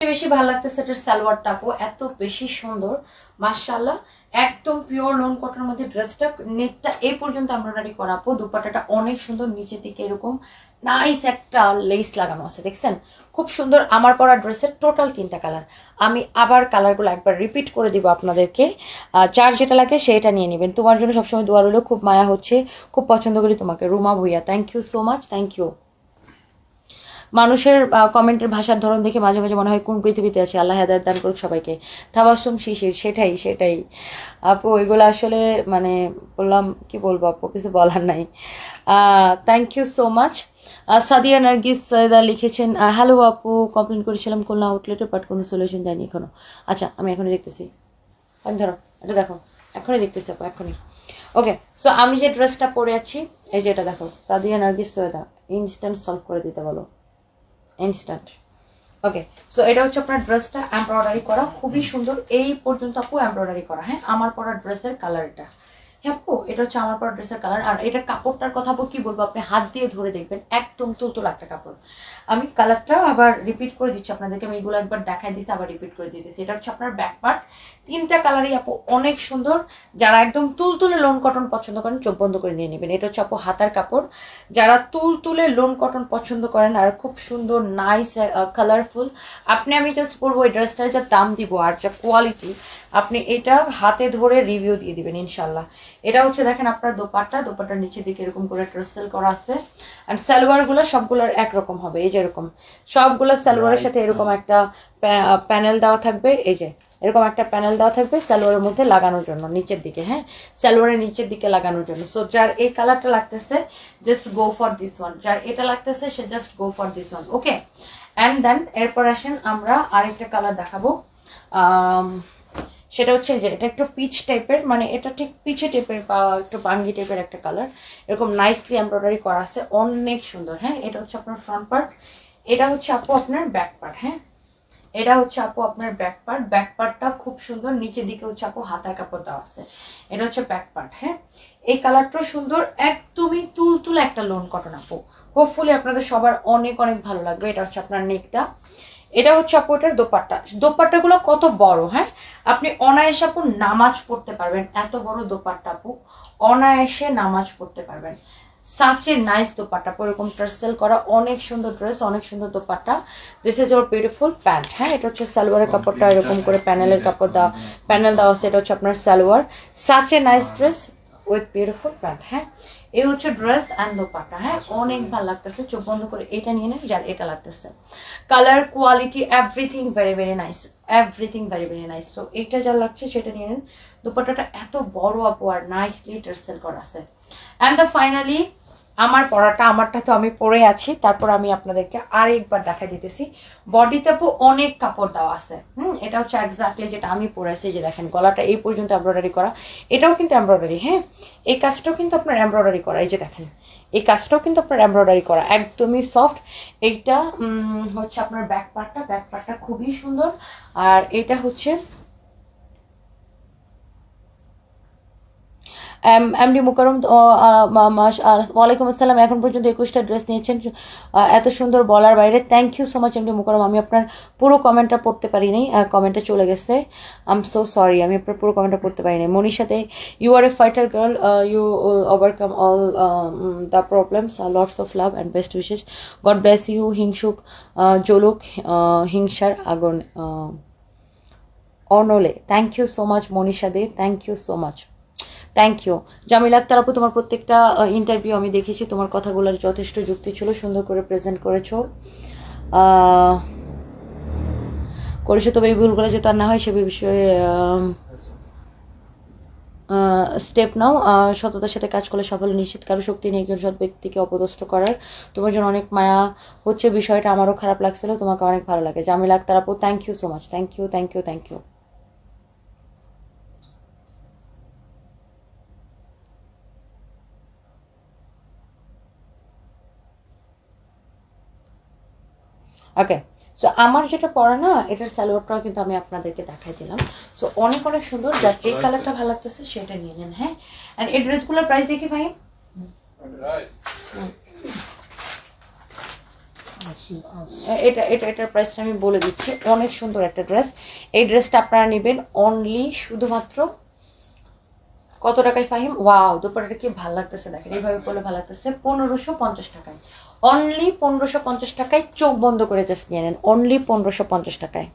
বেশি ভালো লাগতেছে এটার সালোয়ারটাও এত বেশি সুন্দর। মার্শাল্লাহ একদম পিওর লোন কটনের মধ্যে ড্রেসটা নেকটা এই পর্যন্ত এমব্রয়ডারি করা, আপু। দুপাটাটা অনেক সুন্দর, নিচের দিকে এরকম নাইস একটা লেস লাগানো আছে, দেখছেন? খুব সুন্দর আমার পরা ড্রেসের টোটাল তিনটা কালার আমি আবার কালারগুলো একবার রিপিট করে দিব আপনাদেরকে। যার যেটা লাগে সেটা নিয়ে নেবেন। তোমার জন্য সবসময় দোয়া রইল, খুব মায়া হচ্ছে, খুব পছন্দ করি তোমাকে। Ruma Bhuiyan thank you so much thank you মানুষের কমেন্টের ভাষার ধরন দেখে মাঝে মাঝে মনে হয় কোন পৃথিবীতে আছে? আল্লাহ হেদায়ত দান করুক সবাইকে। থাবাসুম শিশির, সেটাই সেটাই। আপু, এগুলো আসলে মানে বললাম, কি বলব আপু? কিছু বলার নাই। Thank you so much Sadia Nargis, Syeda লিখেছেন হ্যালো আপু কমপ্লেন করেছিলাম খুলনা আউটলেটে বাট কোনো সলিউশন দেয়নি এখনও। আচ্ছা আমি এখনই দেখতেছি। আমি ধরো এটা দেখো। এখনই দেখতেছি আপু, এখনই। ওকে সো আমি যে ড্রেসটা পরে আছি, এই যে এটা দেখো। সাদিয়া নার্গিস, সৈয়দা। ইনস্ট্যান্ট সলভ করে দিতে বলো। ইনস্ট্যান্ট ওকে সো এটা হচ্ছে আপনার ড্রেসটা এমব্রয়ডারি করা। খুবই সুন্দর। এই পর্যন্ত আপু এমব্রয়ডারি করা হ্যাঁ? আমার পরা ড্রেসের কালার এটা হ্যাঁ আপু, এটা হচ্ছে আমার পরা ড্রেসের কালার আর এটার কাপড়টার কথা আপু কি বলব? আপনি হাত দিয়ে ধরে দেখবেন, একদম তুলতুল একটা কাপড়। আমি কালারটাও আবার রিপিট করে দিচ্ছি আপনাদেরকে। আমি এগুলো একবার দেখাই দিচ্ছি আবার রিপিট করে দিয়ে দিচ্ছি এটা হচ্ছে আপনার ব্যাক পার্ট তিনটা কালারই আপু অনেক সুন্দর। যারা একদম তুলতুলে লোন কটন পছন্দ করেন চোখ বন্ধ করে নিয়ে নেবেন। এটা হচ্ছে আপু হাতার কাপড়। যারা তুলতুলে লোন কটন পছন্দ করেন আর খুব সুন্দর নাইস কালারফুল আপনি আমি জাস্ট বলব এই ড্রেসটার যা দাম দিব আর যা কোয়ালিটি আপনি এটা হাতে ধরে রিভিউ দিয়ে দিবেন ইনশাল্লাহ এটা হচ্ছে দেখেন আপনার দোপাট্টা। দোপাট্টার নিচের দিকে এরকম করে ট্রেসেল করা আছে। আর সালোয়ারগুলো সবগুলোর একরকম হবে এই যে এরকম। সবগুলো সালোয়ারের সাথে এরকম একটা প্যানেল দেওয়া থাকবে এই যে। এরকম একটা প্যানেল দেওয়া থাকবে সালোয়ারের মধ্যে লাগানোর জন্য, নিচের দিকে হ্যাঁ? সালোয়ারের নিচের দিকে লাগানোর জন্য। সো যার এই কালারটা লাগতেছে just go for this one যার এটা লাগতেছে, সে just go for this one okay and then এরপর আসেন আমরা আরেকটা কালার দেখাবো। সেটা হচ্ছে যে, এটা একটু পিচ টাইপের মানে এটা ঠিক পিচে টাইপের বা একটু বাঙ্গি টাইপের একটা কালার এরকম নাইসলি এমব্রয়ডারি করা আছে, অনেক সুন্দর হ্যাঁ? এটা হচ্ছে আপনার ফ্রন্ট পার্ট এটা হচ্ছে আপু আপনার ব্যাক পার্ট হ্যাঁ? এটা হচ্ছে আপু আপনার ব্যাক পার্ট ব্যাক পার্টটা খুব সুন্দর। নিচের দিকে হচ্ছে আপু হাতার কাপড় দেওয়া আছে। এটা হচ্ছে ব্যাক পার্ট হ্যাঁ? এই কালারটা সুন্দর। একদমই তুলতুল একটা লোন কটন আপু। হোপফুলি আপনাদের সবার অনেক অনেক ভালো লাগবে। এটা হচ্ছে আপনার নেকটা এটা হচ্ছে আপু এটার দোপাট্টা। দোপাট্টাগুলো কত বড় হ্যাঁ? আপনি অনায়াসে আপু নামাজ পড়তে পারবেন। এত বড় দোপাট্টা আপু। অনায়াসে নামাজ পড়তে পারবেন। সাচের নাইস দোপাট্টা এরকম টার্সেল করা অনেক সুন্দর ড্রেস অনেক সুন্দর dupatta this is or beautiful pant হ্যাঁ? এটা হচ্ছে সালোয়ারের কাপড়টা এরকম করে প্যানেলের কাপড় দেওয়া প্যানেল দেওয়া আছে এটা হচ্ছে আপনার salwar. Such a nice dress with beautiful pant হ্যাঁ? এই হচ্ছে ড্রেস অ্যান্ড দোপাট্টা হ্যাঁ? অনেক ভালো লাগতেছে চোখ বন্ধ করে এটা নিয়ে নেন যার এটা লাগতেছে। Colour quality everything very very nice everything very very nice so এইটা যা লাগছে সেটা নিয়ে নেন। দোপাট্টাটা এত বড় আপু আর নাইসলি টার্সেল করা আছে। অ্যান্ড দ্য ফাইনালি আমার পড়াটা, আমারটা তো আমি পরে আছি। তারপর আমি আপনাদেরকে আরেকবার দেখা দিতেছি। বডিতে আপু অনেক কাপড় দেওয়া আছে। হুম, এটা হচ্ছে এক্স্যাক্টলি যেটা আমি পরে আছি যে দেখেন, গলাটা এই পর্যন্ত এমব্রয়ডারি করা। এটাও কিন্তু এমব্রয়ডারি হ্যাঁ? এই কাজটাও কিন্তু আপনার এমব্রয়ডারি করা, এই যে দেখেন। এই কাজটাও কিন্তু আপনার এমব্রয়ডারি করা, একদমই সফট এইটা হচ্ছে আপনার ব্যাক পার্টটা ব্যাক পার্টটা খুবই সুন্দর। আর এটা হচ্ছে এমডি মুকারম ও, আহ, মা- ওয়ালাইকুম আসসালাম। এখন পর্যন্ত একুশটা ড্রেস নিয়েছেন। এত সুন্দর বলার বাইরে। Thank you so much MD Mukarram আমি আপনার পুরো কমেন্টটা পড়তে পারিনি। কমেন্টটা চলে গেছে। আই এম সো সরি আমি আপনার পুরো কমেন্টটা পড়তে পারিনি। মনীষাতে you are a fighter girl you overcome all the problems lots of love and best wishes God bless you হিংসুক জলুক হিংসার আগুন অনলে thank you so much Manisha Dey thank you so much thank you Jamil Akhtar আপু, তোমার প্রত্যেকটা interview আমি দেখেছি, তোমার কথাগুলোর যথেষ্ট যুক্তি ছিল, সুন্দর করে প্রেজেন্ট করেছ। করেছ তবে এই ভুলগুলো যাতে আর না হয়, সে বিষয়ে স্টেপ নাও। সততার সাথে কাজ করলে সাফল্য নিশ্চিত। কারও শক্তি নেই একজন সৎ ব্যক্তিকে অপদস্থ করার। তোমার জন্য অনেক মায়া হচ্ছে, বিষয়টা আমারও খারাপ লাগছিল, তোমাকে অনেক ভালো লাগে। জামিল আক্তার আপু thank you so much thank you thank you thank you okay so আমার যেটা পড়া না এটার সালোয়ারটাও কিন্তু আমি আপনাদেরকে দেখাই দিলাম। সো অনেক অনেক সুন্দর। যার যে কালারটা ভালো লাগতেছে সেটা নিয়ে নেন হ্যাঁ? অ্যান্ড এই ড্রেসগুলোর প্রাইস দেখি ভাই। এটা এটা এটার প্রাইসটা আমি বলে দিচ্ছি। অনেক সুন্দর একটা ড্রেস এই ড্রেসটা আপনারা নেবেন অনলি শুধুমাত্র কত টাকায় ফাহিম? ওয়াও দুপুরটা কি ভালো লাগতেছে দেখেন, এইভাবে পড়লে ভালো লাগতেছে। পনেরোশো পঞ্চাশ টাকায়। অনলি পনেরোশো পঞ্চাশ টাকায় চোখ বন্ধ করে জাস্ট নিয়ে নেন। অনলি পনেরোশো পঞ্চাশ টাকায়।